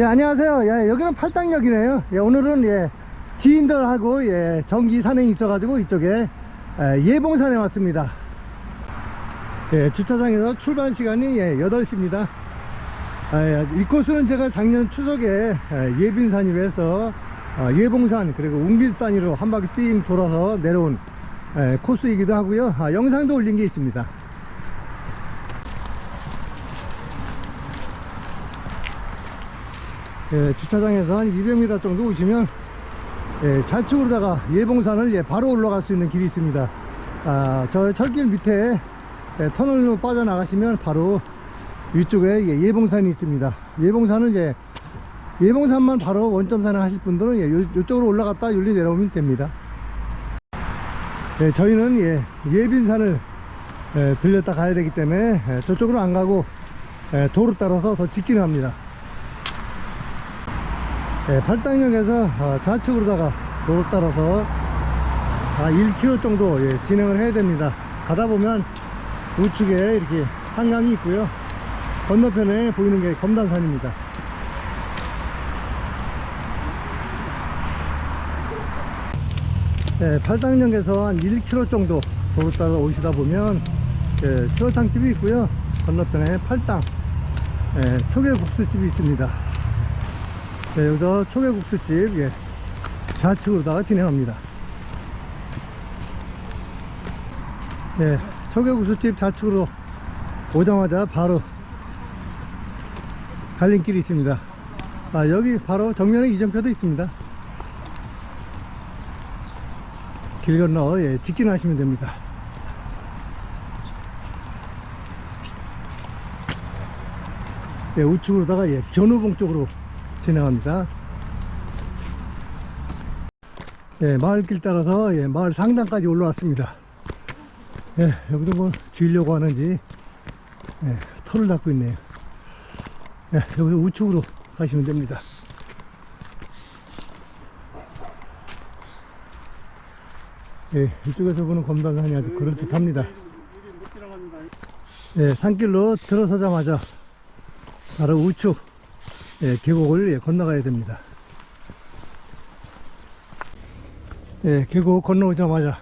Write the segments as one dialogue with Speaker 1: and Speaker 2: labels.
Speaker 1: 예, 안녕하세요. 예, 여기는 팔당역이네요. 예, 오늘은 예, 지인들하고 예, 정기 산행이 있어가지고 이쪽에 예, 예봉산에 왔습니다. 예, 주차장에서 출발 시간이 예, 8시입니다. 아, 예, 이 코스는 제가 작년 추석에 예, 예빈산이로 해서 어, 예봉산 그리고 웅빈산으로 한 바퀴 삥 돌아서 내려온 예, 코스이기도 하고요. 아, 영상도 올린 게 있습니다. 예, 주차장에서 한 200m 정도 오시면 예, 좌측으로다가 예봉산을 예, 바로 올라갈 수 있는 길이 있습니다. 아, 저 철길 밑에 예, 터널로 빠져나가시면 바로 위쪽에 예, 예봉산이 있습니다. 예봉산을 예, 예봉산만 바로 원점산을 하실 분들은 예, 요, 요쪽으로 올라갔다 윤리 내려오면 됩니다. 예, 저희는 예, 예빈산을 예, 들렸다 가야 되기 때문에 예, 저쪽으로 안 가고 예, 도로 따라서 더 직진합니다. 예, 팔당역에서 어, 좌측으로다가 도로 따라서 아, 1km 정도 예, 진행을 해야 됩니다. 가다 보면 우측에 이렇게 한강이 있고요. 건너편에 보이는 게 검단산입니다. 예, 팔당역에서 한 1km 정도 도로 따라 오시다 보면 예, 추어탕집이 있고요. 건너편에 팔당 예, 초계국수집이 있습니다. 네, 여기서 초계국수집 예, 좌측으로다가 진행합니다. 예, 초계국수집 좌측으로 오자마자 바로 갈림길이 있습니다. 아, 여기 바로 정면에 이정표도 있습니다. 길 건너 예, 직진하시면 됩니다. 예, 우측으로다가 예, 견우봉 쪽으로 진행합니다. 예, 마을길 따라서 예, 마을 상단까지 올라왔습니다. 예, 여기도 뭐 지으려고 하는지 예, 털을 닦고 있네요. 예, 여기서 우측으로 가시면 됩니다. 예, 이쪽에서 보는 검단산이 아주 그럴듯합니다. 예, 산길로 들어서자마자 바로 우측 예, 계곡을 예, 건너가야 됩니다. 예, 계곡 건너오자마자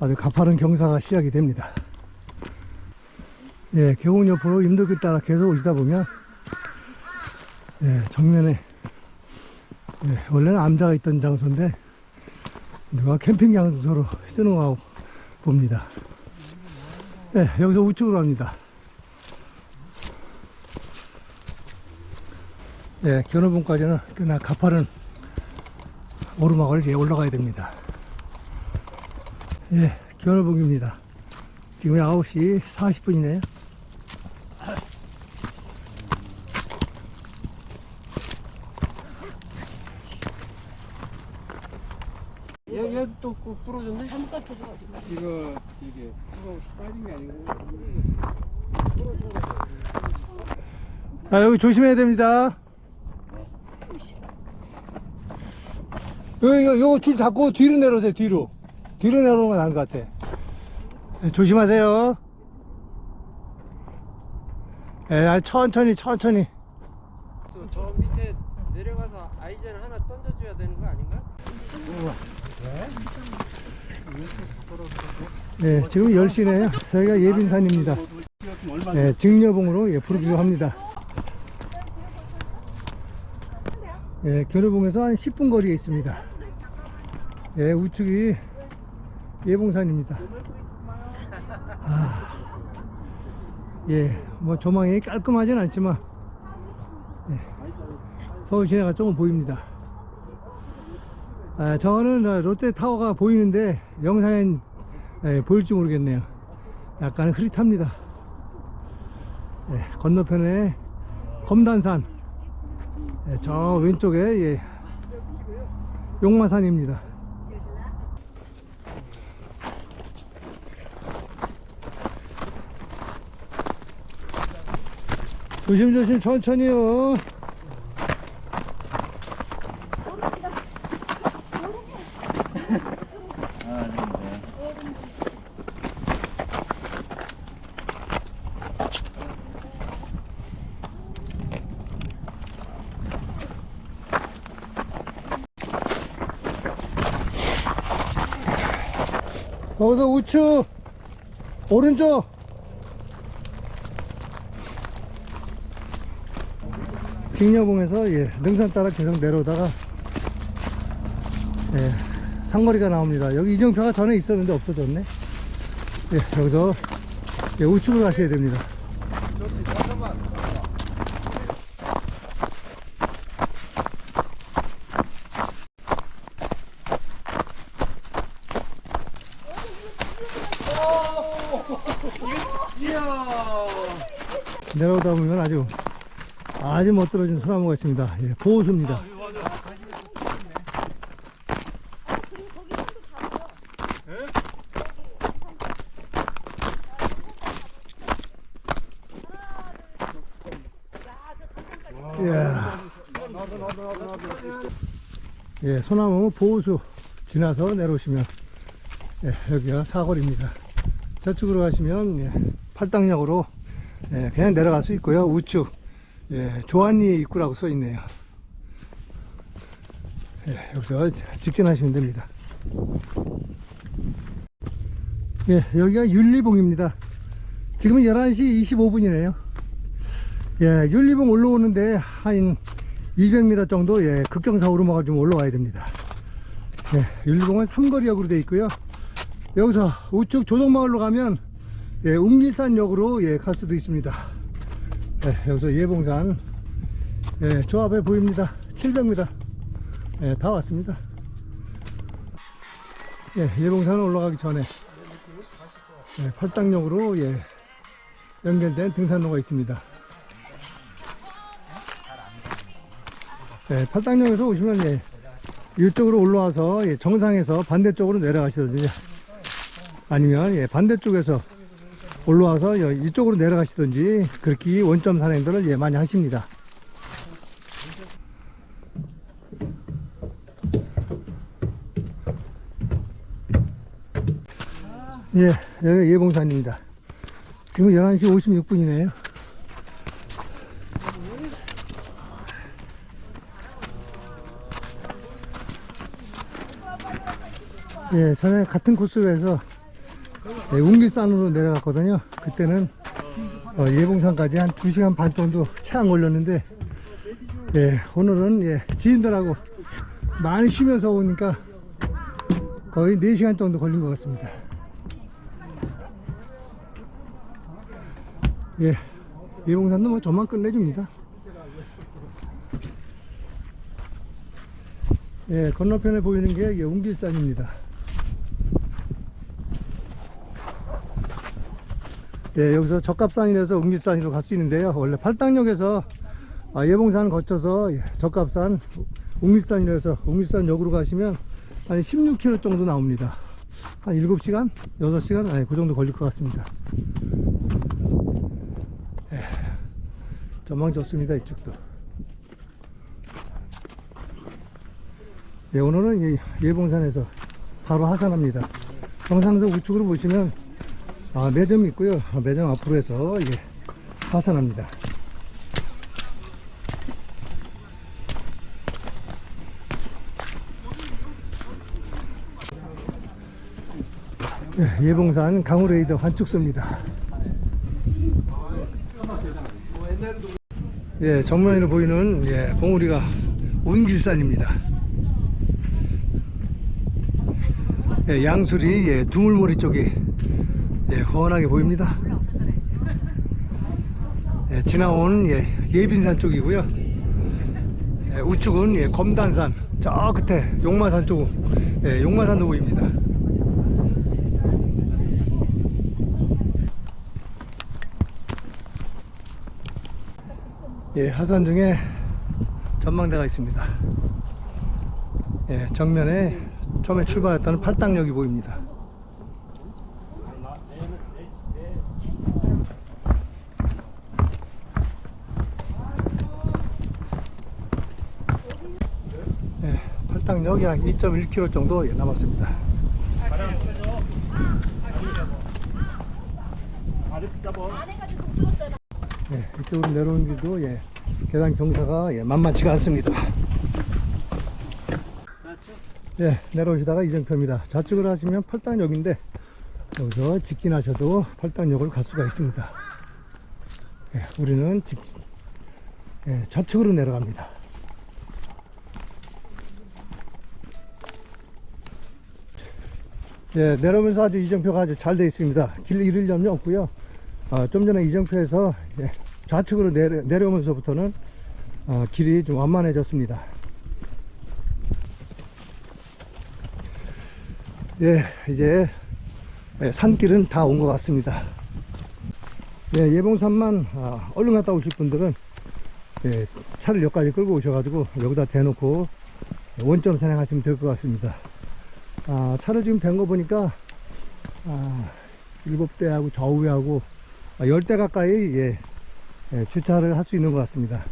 Speaker 1: 아주 가파른 경사가 시작이 됩니다. 예, 계곡 옆으로 임도길 따라 계속 오시다 보면 예, 정면에 예, 원래는 암자가 있던 장소인데 누가 캠핑 장소로 쓰는 거 봅니다. 예, 여기서 우측으로 합니다. 예, 견우봉까지는 꽤나 가파른 오르막을 예, 올라가야 됩니다. 예, 견우봉입니다. 지금 9시 40분이네요.
Speaker 2: 얘또꼭 부러졌네? 이거 이게 이거 사이딩이 아니고
Speaker 1: 아, 여기 조심해야 됩니다. 이거, 이거, 줄 잡고 뒤로 내려오세요, 뒤로. 뒤로 내려오는 건 나은 것 같아. 네, 조심하세요. 예, 아, 천천히, 천천히.
Speaker 2: 저, 저 밑에 내려가서 아이젠 하나 던져줘야 되는 거 아닌가?
Speaker 1: 네, 지금 10시네요. 저희가 예빈산입니다. 네, 증여봉으로 예, 부르기로 합니다. 예, 견우봉에서 한 10분 거리에 있습니다. 예, 우측이 예봉산입니다. 아, 예, 뭐 조망이 깔끔하진 않지만, 예, 서울 시내가 조금 보입니다. 아, 저는 어, 롯데타워가 보이는데 영상엔 예, 보일지 모르겠네요. 약간 흐릿합니다. 예, 건너편에 검단산, 예, 저 왼쪽에 예, 용마산입니다. 조심조심 천천히요. 거기서 우측 오른쪽 직녀봉에서 예, 능선 따라 계속 내려오다가 예, 상거리가 나옵니다. 여기 이정표가 전에 있었는데 없어졌네. 예, 여기서 예, 우측으로 가셔야 됩니다 보면 아주 아주 멋들어진 소나무가 있습니다. 예, 보호수입니다. 예. 예, 소나무 보호수 지나서 내려오시면 예, 여기가 사거리입니다. 저쪽으로 가시면 예, 팔당역으로 예, 그냥 내려갈 수 있고요. 우측 예, 조한리 입구라고 써 있네요. 예, 여기서 직진하시면 됩니다. 예, 여기가 윤리봉입니다. 지금은 11시 25분이네요. 예, 윤리봉 올라오는데 한 200m 정도 예, 극정사 오르막을 좀 올라와야 됩니다. 예, 윤리봉은 삼거리역으로 되어 있고요. 여기서 우측 조동마을로 가면 예, 웅리산역으로 예, 갈 수도 있습니다. 예, 여기서 예봉산 예, 저 앞에 보입니다. 700m 예, 다 왔습니다. 예, 예봉산 올라가기 전에 예, 팔당역으로 예, 연결된 등산로가 있습니다. 예, 팔당역에서 오시면 예, 이쪽으로 올라와서 예, 정상에서 반대쪽으로 내려가시든지 아니면 예, 반대쪽에서 올라와서 여- 이쪽으로 내려가시든지 그렇게 원점 산행들을 예, 많이 하십니다. 예, 여기 예봉산입니다. 지금 11시 56분이네요. 예, 전에 같은 코스로 해서 예, 웅길산으로 내려갔거든요. 그때는 어, 예봉산까지 한 2시간 반 정도 채안 걸렸는데 예, 오늘은 예, 지인들하고 많이 쉬면서 오니까 거의 4시간 정도 걸린 것 같습니다. 예, 예봉산도 뭐 저만 끝내줍니다. 예, 건너편에 보이는 게 웅길산입니다. 예, 여기서 적갑산이라서 웅길산으로 갈 수 있는데요. 원래 팔당역에서 아, 예봉산 거쳐서 예, 적갑산, 웅길산이라서 웅길산역으로 가시면 한 16km 정도 나옵니다. 한 7시간? 6시간? 아니, 그 정도 걸릴 것 같습니다. 예, 전망 좋습니다, 이쪽도. 예, 오늘은 이 예봉산에서 바로 하산합니다. 경상서 우측으로 보시면 아, 매점이 있고요. 아, 매점 앞으로 해서 예, 하산합니다. 예, 예봉산 강우레이더 환축소입니다. 예, 정면으로 보이는 예, 봉우리가 운길산입니다. 예, 양수리 예, 두물머리 쪽이 예, 훤하게 보입니다. 예, 지나온 예, 예빈산 쪽이고요. 예, 우측은 예, 검단산, 저 끝에 용마산 쪽, 예, 용마산도 보입니다. 예, 하산 중에 전망대가 있습니다. 예, 정면에 처음에 출발했다는 팔당역이 보입니다. 예, 팔당역이 한 2.1km 정도 예, 남았습니다. 예, 이쪽으로 내려오는 길도 예, 계단 경사가 예, 만만치가 않습니다. 예, 내려오시다가 이정표입니다. 좌측으로 하시면 팔당역인데 여기서 직진하셔도 팔당역을 갈 수가 있습니다. 예, 우리는 직진, 예, 좌측으로 내려갑니다. 예, 내려오면서 아주 이정표가 아주 잘 되어 있습니다. 길 잃을 점이 없고요. 아, 좀 전에 이정표에서 예, 좌측으로 내려, 내려오면서부터는 어, 길이 좀 완만해졌습니다. 예, 이제 예, 산길은 다 온 것 같습니다. 예, 예봉산만 아, 얼른 갔다 오실 분들은 예, 차를 여기까지 끌고 오셔가지고 여기다 대놓고 원점 산행하시면 될 것 같습니다. 아, 차를 지금 댄 거 보니까 아, 일곱 대하고 좌우배하고 아, 열대 가까이 예, 예, 주차를 할 수 있는 것 같습니다.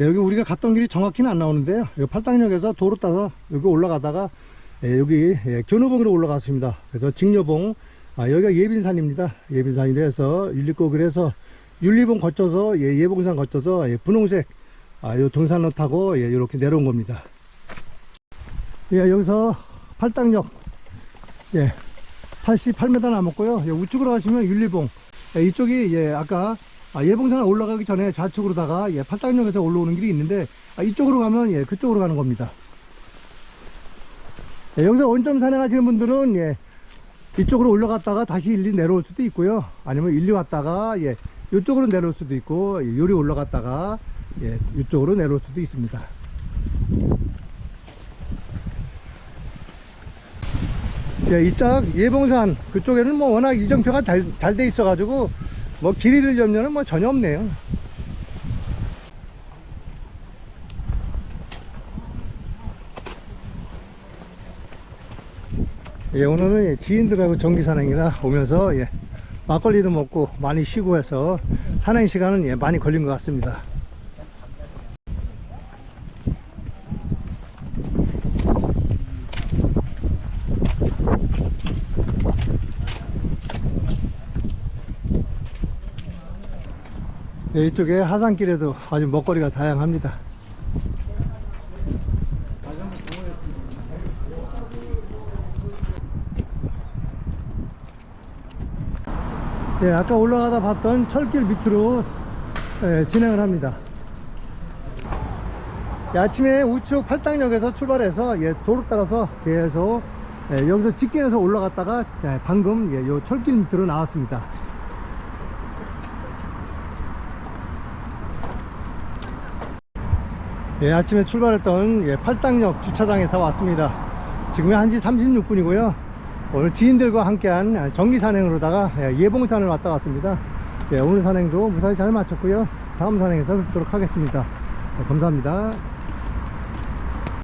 Speaker 1: 예, 여기 우리가 갔던 길이 정확히는 안 나오는데요. 여기 팔당역에서 도로 따서 여기 올라가다가 예, 여기 예, 견우봉으로 올라갔습니다. 그래서 직녀봉 아, 여기가 예빈산입니다. 예빈산이라서 윤리고 그래서 윤리봉 거쳐서 예, 예봉산 거쳐서 예, 분홍색 아, 요 등산로 타고 예, 이렇게 내려온 겁니다. 예, 여기서 팔당역 예, 88m 남았고요. 예, 우측으로 가시면 윤리봉 예, 이쪽이 예, 아까 아, 예봉산 올라가기 전에 좌측으로다가 예, 팔당역에서 올라오는 길이 있는데 아, 이쪽으로 가면 예, 그쪽으로 가는 겁니다. 예, 여기서 원점 산행하시는 분들은 예, 이쪽으로 올라갔다가 다시 일리 내려올 수도 있고요. 아니면 일리 왔다가 예, 이쪽으로 내려올 수도 있고 예, 요리 올라갔다가 예, 이쪽으로 내려올 수도 있습니다. 예, 이짝 예봉산 그쪽에는 뭐 워낙 이정표가 잘 돼 있어 가지고 뭐 길 잃을 염려는 뭐 전혀 없네요. 예, 오늘은 예, 지인들하고 정기 산행이라 오면서 예, 막걸리도 먹고 많이 쉬고 해서 산행 시간은 예, 많이 걸린 것 같습니다. 이쪽에 하산길에도 아주 먹거리가 다양합니다. 예, 아까 올라가다 봤던 철길 밑으로 예, 진행을 합니다. 예, 아침에 우측 팔당역에서 출발해서 예, 도로 따라서 계속 예, 여기서 직진해서 올라갔다가 예, 방금 예, 요 철길 밑으로 나왔습니다. 예, 아침에 출발했던 예, 팔당역 주차장에 다 왔습니다. 지금 1시 36분이고요. 오늘 지인들과 함께한 정기 산행으로다가 예, 예봉산을 왔다 갔습니다. 예, 오늘 산행도 무사히 잘 마쳤고요. 다음 산행에서 뵙도록 하겠습니다. 예, 감사합니다.